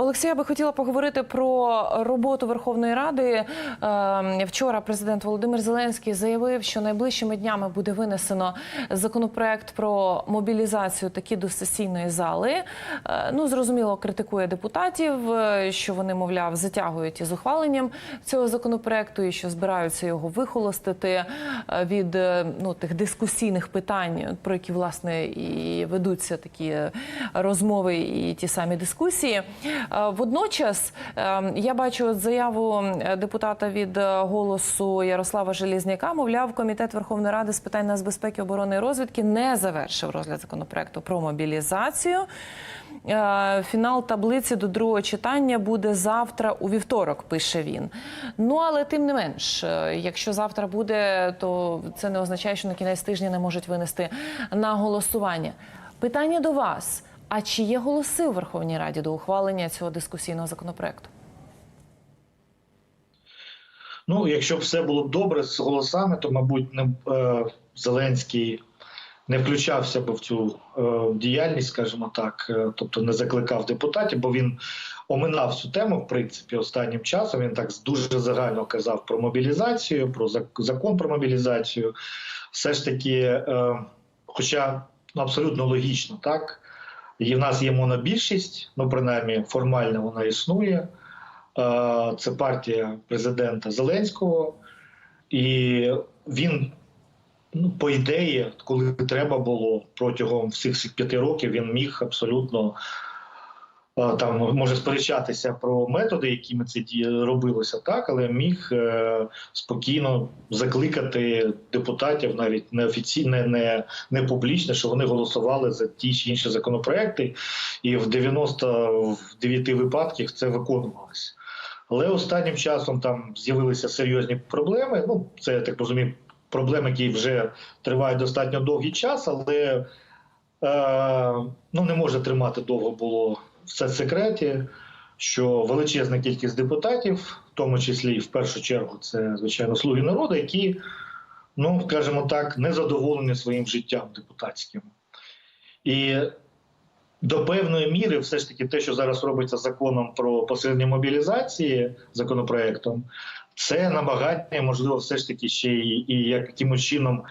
Олексій, я би хотіла поговорити про роботу Верховної Ради. Е, Вчора президент Володимир Зеленський заявив, що найближчими днями буде винесено законопроект про мобілізацію таки до сесійної зали. Е, Ну, зрозуміло, критикує депутатів, е, що вони, мовляв, затягують із ухваленням цього законопроекту і що збираються його вихолостити е, від ну, тих дискусійних питань, про які власне і ведуться такі розмови і ті самі дискусії. Е, Водночас е, я бачу заяву е, депутата від голосу Ярослава Желізняка. Мовляв, комітет Верховної Ради з питань нацбезпеки, оборони і розвідки не завершив розгляд законопроекту про мобілізацію. Фінал таблиці до другого читання буде завтра у вівторок, пише він. Ну але тим не менш, якщо завтра буде, то це не означає, що на кінець тижня не можуть винести на голосування. Питання до вас: а чи є голоси у Верховній Раді до ухвалення цього дискусійного законопроекту? Ну, якщо б все було б добре з голосами, то, мабуть, не, е, Зеленський не включався б в цю е, діяльність, скажімо так, е, тобто не закликав депутатів, бо він оминав цю тему, в принципі, останнім часом. Він так дуже загально казав про мобілізацію, про зак- закон про мобілізацію. Все ж таки, е, хоча ну, абсолютно логічно, так. І в нас є монобільшість, ну принаймні формально вона існує. Е, Це партія президента Зеленського, і він, ну, по ідеї, коли треба було протягом всіх цих п'яти років, він міг абсолютно там може сперечатися про методи, якими це робилося, так, але міг е, спокійно закликати депутатів, навіть не, не, не публічно, що вони голосували за ті чи інші законопроекти, і в 99 випадках це виконувалося. Але останнім часом там з'явилися серйозні проблеми. Ну, це я так розумію, проблеми, які вже тривають достатньо довгий час, але е, ну, не може тримати довго було все в секреті, що величезна кількість депутатів, в тому числі в першу чергу, це звичайно слуги народу, які, ну скажімо так, не задоволені своїм життям депутатським. І до певної міри, все ж таки, те, що зараз робиться законом про посилення мобілізації, законопроектом, це намагання, можливо, все ж таки ще і, і якимось чином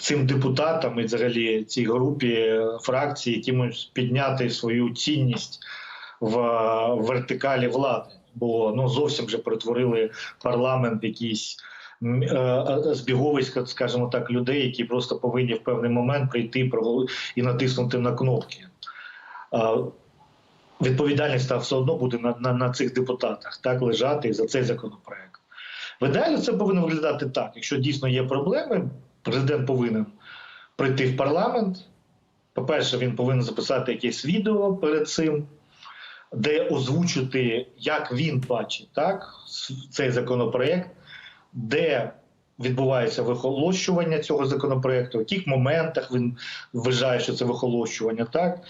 цим депутатам і взагалі цій групі е, фракцій якимось підняти свою цінність в е, вертикалі влади. Бо ну зовсім вже перетворили парламент в якийсь е, збіговисько, скажімо так, людей, які просто повинні в певний момент прийти і натиснути на кнопки. Відповідальність та все одно буде на, на, на цих депутатах так лежати за цей законопроект. В ідеалі це повинно виглядати так. Якщо дійсно є проблеми, президент повинен прийти в парламент. По-перше, він повинен записати якесь відео перед цим, де озвучити, як він бачить так, цей законопроект, де відбувається вихолощування цього законопроекту, в яких моментах він вважає, що це вихолощування, так.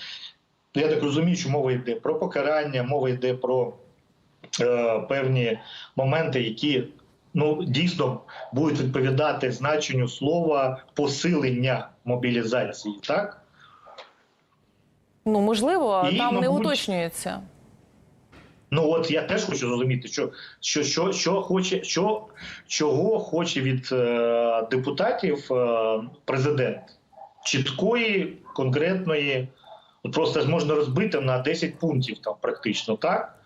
Я так розумію, що мова йде про покарання, мова йде про е, певні моменти, які ну, дійсно будуть відповідати значенню слова посилення мобілізації, так? Ну можливо, І, там не мабуть, уточнюється. Ну от я теж хочу зрозуміти, що, що, що, що хоче, що, чого хоче від е, депутатів е, президент. Чіткої, конкретної, просто можна розбити на 10 пунктів там практично, так?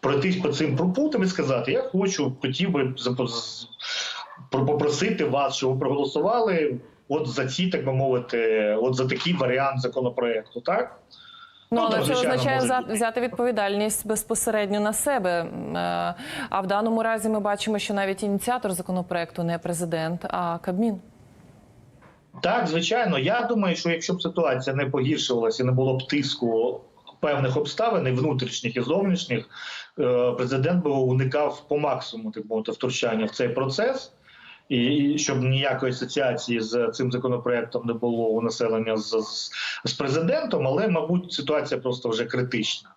Пройтись по цим пунктам і сказати, я хочу, хотів би попросити вас, щоб ви проголосували от за ці, так би мовити, от за такий варіант законопроекту, так? Ну, Ну, але це означає взяти відповідальність безпосередньо на себе. Е, А в даному разі ми бачимо, що навіть ініціатор законопроекту не президент, а Кабмін. Так, звичайно. Я думаю, що якщо б ситуація не погіршувалася і не було б тиску певних обставин, і внутрішніх і зовнішніх, президент би уникав по максимуму так мовити втручання в цей процес. І щоб ніякої асоціації з цим законопроектом не було у населення з, з, з президентом, але, мабуть, ситуація просто вже критична.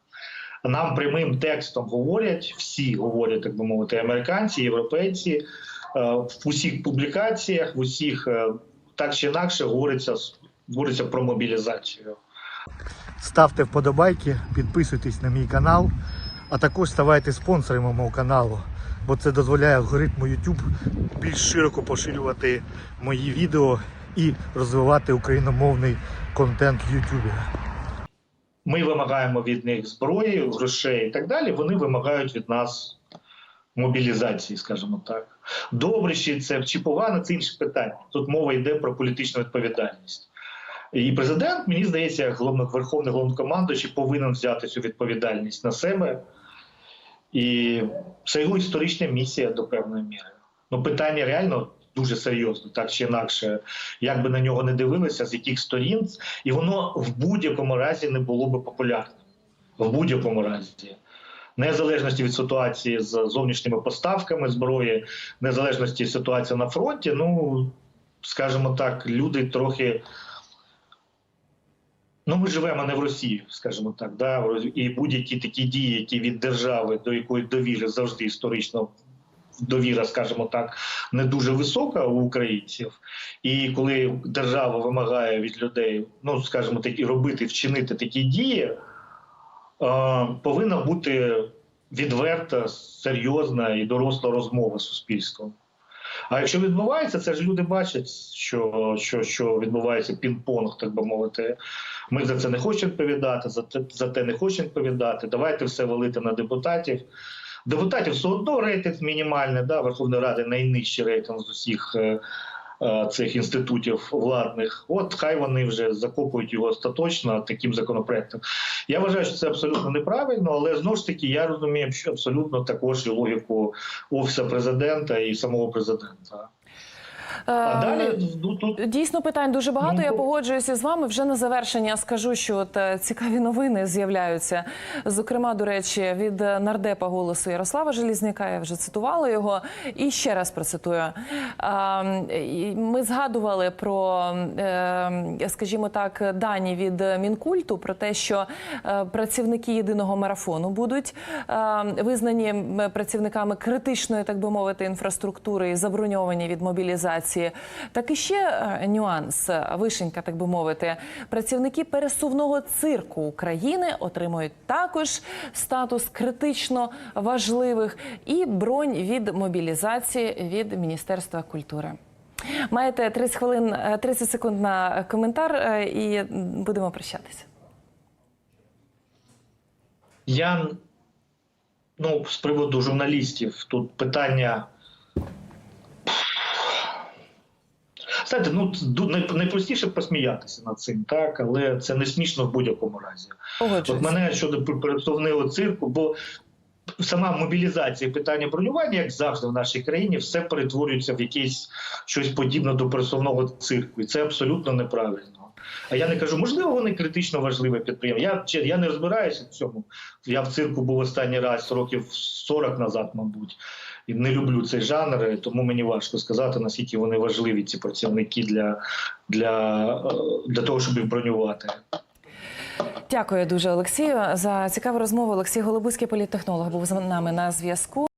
Нам прямим текстом говорять, всі говорять, так би мовити, американці, європейці, е, в усіх публікаціях, в усіх е, так чи інакше говориться, говориться про мобілізацію. ставте вподобайки, підписуйтесь на мій канал, а також ставайте спонсорами мого каналу, бо це дозволяє алгоритму YouTube більш широко поширювати мої відео і розвивати україномовний контент в YouTube. Ми вимагаємо від них зброї, грошей і так далі. Вони вимагають від нас мобілізації, скажімо так. Добре, чи це чи погано, це інше питання. Тут мова йде про політичну відповідальність. І президент, мені здається, як головний верховний головнокомандуючий повинен взяти цю відповідальність на себе. І це його історична місія до певної міри. Ну, питання реально дуже серйозне, так чи інакше, як би на нього не дивилися, з яких сторін, і воно в будь-якому разі не було би популярним. В будь-якому разі. Незалежності від ситуації з зовнішніми поставками зброї, незалежності ситуації на фронті, ну, скажімо так, люди трохи. Ну, ми живемо не в Росії, скажімо так, да? І будь-які такі дії, які від держави, до якої довіри завжди історично довіра, скажімо так, не дуже висока у українців. І коли держава вимагає від людей, ну скажімо так, робити, вчинити такі дії, е, повинна бути відверта, серйозна і доросла розмова з суспільством. А якщо відбувається, це ж люди бачать, що, що, що відбувається пінг-понг, так би мовити. Ми за це не хочемо відповідати, за те, за те не хочемо відповідати. Давайте все валити на депутатів. Депутатів все одно рейтинг мінімальний, да, Верховної Ради найнижчий рейтинг з усіх е, цих інститутів владних. От хай вони вже закопують його остаточно таким законопроектом. Я вважаю, що це абсолютно неправильно, але знову ж таки я розумію, що абсолютно також і логіку офісу президента і самого президента. А далі ну, Дійсно, питань дуже багато. Ну, Я погоджуюся з вами. Вже на завершення скажу, що от е, цікаві новини з'являються. Зокрема, до речі, від е, нардепа голосу Ярослава Желізняка. Я вже цитувала його. І ще раз процитую. Ми згадували про, е, скажімо так, дані від Мінкульту про те, що е, працівники єдиного марафону будуть е, визнані працівниками критичної, так би мовити, інфраструктури і заброньовані від мобілізації. Так і ще е, нюанс, е, вишенька, так би мовити, працівники пересувного цирку України отримують також статус критично важливих і бронь від мобілізації від Міністерства культури. Маєте 30 хвилин, е, 30 секунд на коментар е, і будемо прощатися. Я ну, з приводу журналістів тут питання. Знаєте, ну найпростіше посміятися над цим, так, але це не смішно в будь-якому разі. От мене щодо пересувного цирку, бо сама мобілізація, питання бронювання, як завжди в нашій країні, все перетворюється в якесь щось подібне до пересувного цирку, і це абсолютно неправильно. А я не кажу, можливо, вони критично важливе підприємство. Я, я не розбираюся в цьому. Я в цирку був останній раз років 40 назад, мабуть. І не люблю цей жанр, тому мені важко сказати, наскільки вони важливі, ці працівники для, для, е, для того, щоб їх бронювати. Дякую дуже, Олексію, за цікаву розмову. Олексій Голобуцький політтехнолог був з нами на зв'язку.